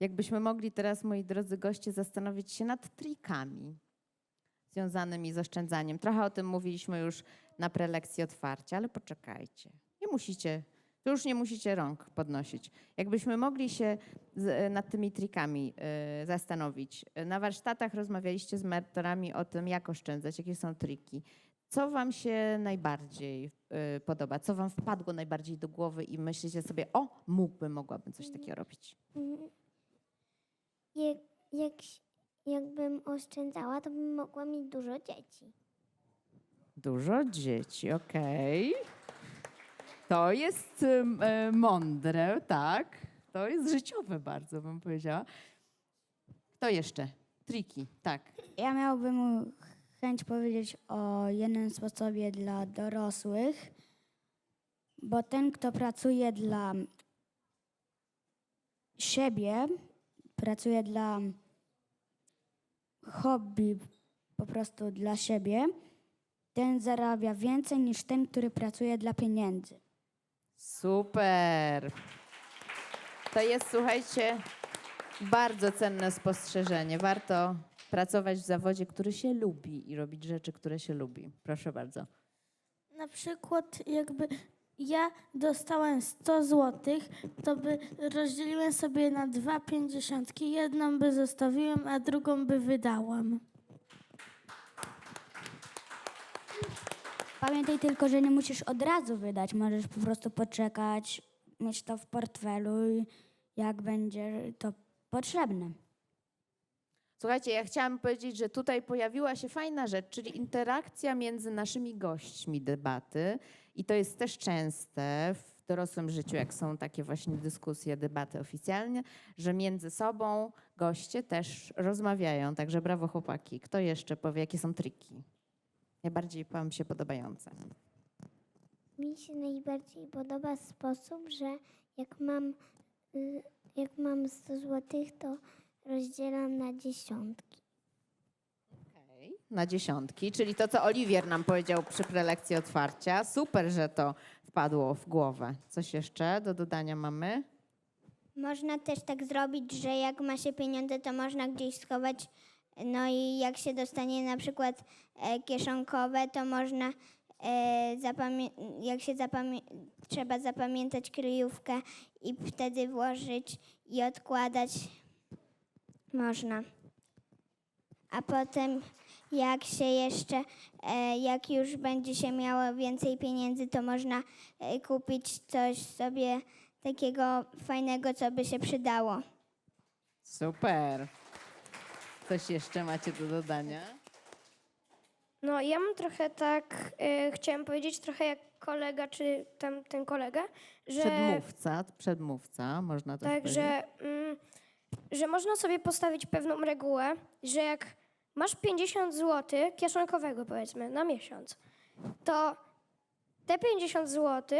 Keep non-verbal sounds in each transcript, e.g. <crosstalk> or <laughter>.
Jakbyśmy mogli teraz, moi drodzy goście, zastanowić się nad trikami związanymi z oszczędzaniem. Trochę o tym mówiliśmy już na prelekcji otwarcia, ale poczekajcie. Nie musicie, to już nie musicie rąk podnosić. Jakbyśmy mogli się z, nad tymi trikami y, zastanowić. Na warsztatach rozmawialiście z mentorami o tym, jak oszczędzać, jakie są triki. Co wam się najbardziej y, podoba? Co wam wpadło najbardziej do głowy i myślicie sobie, o, mógłbym, mogłabym coś takiego robić? Jak, jak, jakbym oszczędzała, to bym mogła mieć dużo dzieci. Dużo dzieci, okej. To jest ym, e, mądre, tak. To jest życiowe bardzo, bym powiedziała. Kto jeszcze? Triki, tak. Ja miałbym chęć powiedzieć o jednym sposobie dla dorosłych, bo ten, kto pracuje dla siebie, pracuje dla hobby, po prostu dla siebie, ten zarabia więcej niż ten, który pracuje dla pieniędzy. Super. To jest, słuchajcie, bardzo cenne spostrzeżenie. Warto pracować w zawodzie, który się lubi i robić rzeczy, które się lubi. Proszę bardzo. Na przykład jakby ja dostałem 100 zł, to by rozdzieliłem sobie na dwa pięćdziesiątki. Jedną by zostawiłem, a drugą by wydałam. Pamiętaj tylko, że nie musisz od razu wydać, możesz po prostu poczekać, mieć to w portfelu, i jak będzie to potrzebne. Słuchajcie, ja chciałam powiedzieć, że tutaj pojawiła się fajna rzecz, czyli interakcja między naszymi gośćmi debaty. I to jest też częste w dorosłym życiu, jak są takie właśnie dyskusje, debaty oficjalnie, że między sobą goście też rozmawiają. Także brawo chłopaki. Kto jeszcze powie, jakie są triki? Najbardziej Wam się podobające. Mi się najbardziej podoba sposób, że jak mam, y, jak mam 100 zł, to rozdzielam na dziesiątki. Okej, Na dziesiątki, czyli to, co Oliwier nam powiedział przy prelekcji otwarcia. Super, że to wpadło w głowę. Coś jeszcze do dodania mamy? Można też tak zrobić, że jak ma się pieniądze, to można gdzieś schować. No i jak się dostanie na przykład e, kieszonkowe, to można, e, zapamię- jak się zapamię- trzeba zapamiętać kryjówkę i wtedy włożyć i odkładać można. A potem jak się jeszcze, e, jak już będzie się miało więcej pieniędzy, to można e, kupić coś sobie takiego fajnego, co by się przydało. Super. Coś jeszcze macie do dodania? No, ja mam trochę tak, chciałem powiedzieć trochę jak kolega, czy tam ten kolega, że Przedmówca, przedmówca, można też tak, powiedzieć. że, mm, że można sobie postawić pewną regułę, że jak masz 50 zł kieszonkowego powiedzmy na miesiąc, to te 50 zł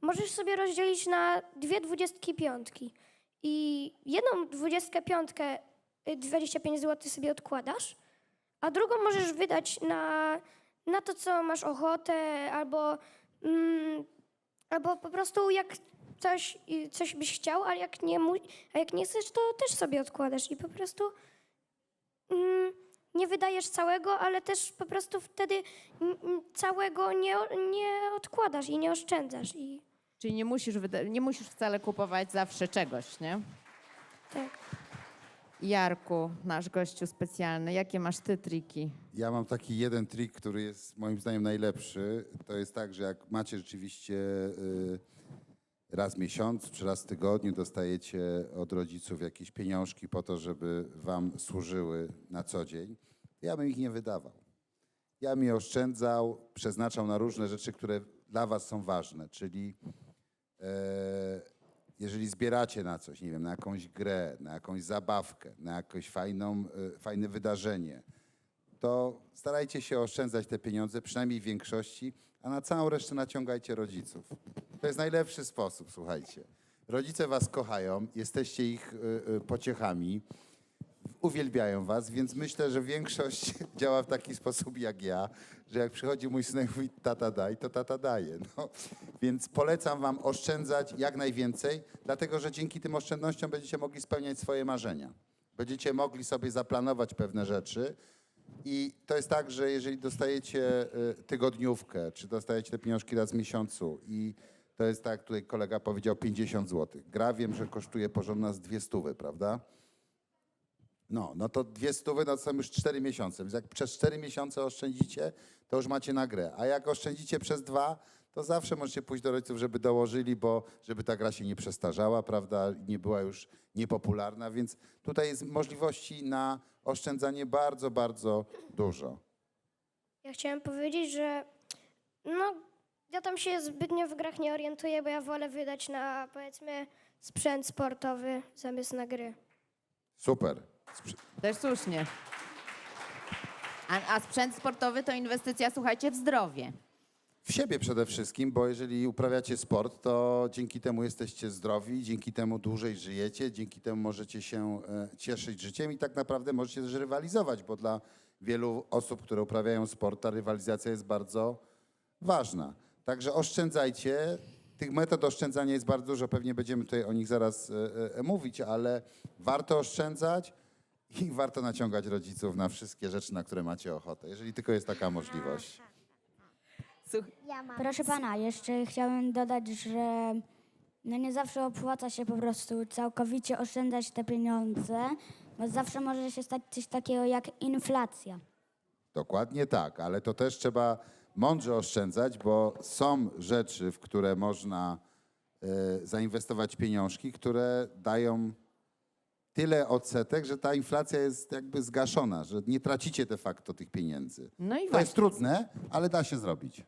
możesz sobie rozdzielić na dwie dwudziestki piątki. I jedną dwudziestkę piątkę, y, 25 zł sobie odkładasz, a drugą możesz wydać na, na to, co masz ochotę, albo, mm, albo po prostu jak coś, coś byś chciał, a jak nie, a jak nie chcesz, to też sobie odkładasz i po prostu mm, nie wydajesz całego, ale też po prostu wtedy mm, mm, całego nie, nie odkładasz i nie oszczędzasz. I Czyli nie musisz, nie musisz wcale kupować zawsze czegoś, nie? tak. Jarku, nasz gościu specjalny, jakie masz ty triki? Ja mam taki jeden trik, który jest moim zdaniem najlepszy. To jest tak, że jak macie rzeczywiście y, raz miesiąc czy raz tygodniu dostajecie od rodziców jakieś pieniążki po to, żeby wam służyły na co dzień, ja bym ich nie wydawał. Ja je oszczędzał, przeznaczał na różne rzeczy, które dla was są ważne, czyli e, jeżeli zbieracie na coś, nie wiem, na jakąś grę, na jakąś zabawkę, na jakieś fajną, e, fajne wydarzenie, to starajcie się oszczędzać te pieniądze, przynajmniej w większości, a na całą resztę naciągajcie rodziców. To jest najlepszy sposób, słuchajcie. Rodzice was kochają, jesteście ich y, y, pociechami. uwielbiają was, więc myślę, że większość <laughs> działa w taki sposób jak ja, że jak przychodzi mój synek i mówi tata daj, to tata daje. No. Więc polecam wam oszczędzać jak najwięcej, dlatego że dzięki tym oszczędnościom będziecie mogli spełniać swoje marzenia. Będziecie mogli sobie zaplanować pewne rzeczy, i to jest tak, że jeżeli dostajecie y, tygodniówkę, czy dostajecie te pieniążki raz w miesiącu i to jest tak, tutaj kolega powiedział, 50 zł. Gra wiem, że kosztuje porządna z dwie stówy, prawda? No, no to dwie stówy no to są już cztery miesiące. Więc jak przez cztery miesiące oszczędzicie, to już macie na grę. A jak oszczędzicie przez dwa, to zawsze możecie pójść do rodziców, żeby dołożyli, bo żeby ta gra się nie przestarzała, prawda, nie była już niepopularna, więc tutaj jest możliwości na oszczędzanie bardzo, bardzo dużo. Ja chciałem powiedzieć, że no, ja tam się zbytnio w grach nie orientuję, bo ja wolę wydać na, powiedzmy, sprzęt sportowy zamiast na gry. Super. Sprze- Też słusznie. A, a sprzęt sportowy to inwestycja, słuchajcie, w zdrowie. W siebie przede wszystkim, bo jeżeli uprawiacie sport, to dzięki temu jesteście zdrowi, dzięki temu dłużej żyjecie, dzięki temu możecie się e, cieszyć życiem i tak naprawdę możecie też rywalizować, bo dla wielu osób, które uprawiają sport, ta rywalizacja jest bardzo ważna. Także oszczędzajcie. Tych metod oszczędzania jest bardzo dużo, pewnie będziemy tutaj o nich zaraz e, e, mówić, ale warto oszczędzać i warto naciągać rodziców na wszystkie rzeczy, na które macie ochotę, jeżeli tylko jest taka możliwość. Słuch- Ja mam. Proszę pana, jeszcze chciałem dodać, że no nie zawsze opłaca się po prostu całkowicie oszczędzać te pieniądze, bo zawsze może się stać coś takiego jak inflacja. Dokładnie tak, ale to też trzeba mądrze oszczędzać, bo są rzeczy, w które można e, zainwestować pieniążki, które dają tyle odsetek, że ta inflacja jest jakby zgaszona, że nie tracicie de facto tych pieniędzy. No i To właśnie. jest trudne, ale da się zrobić.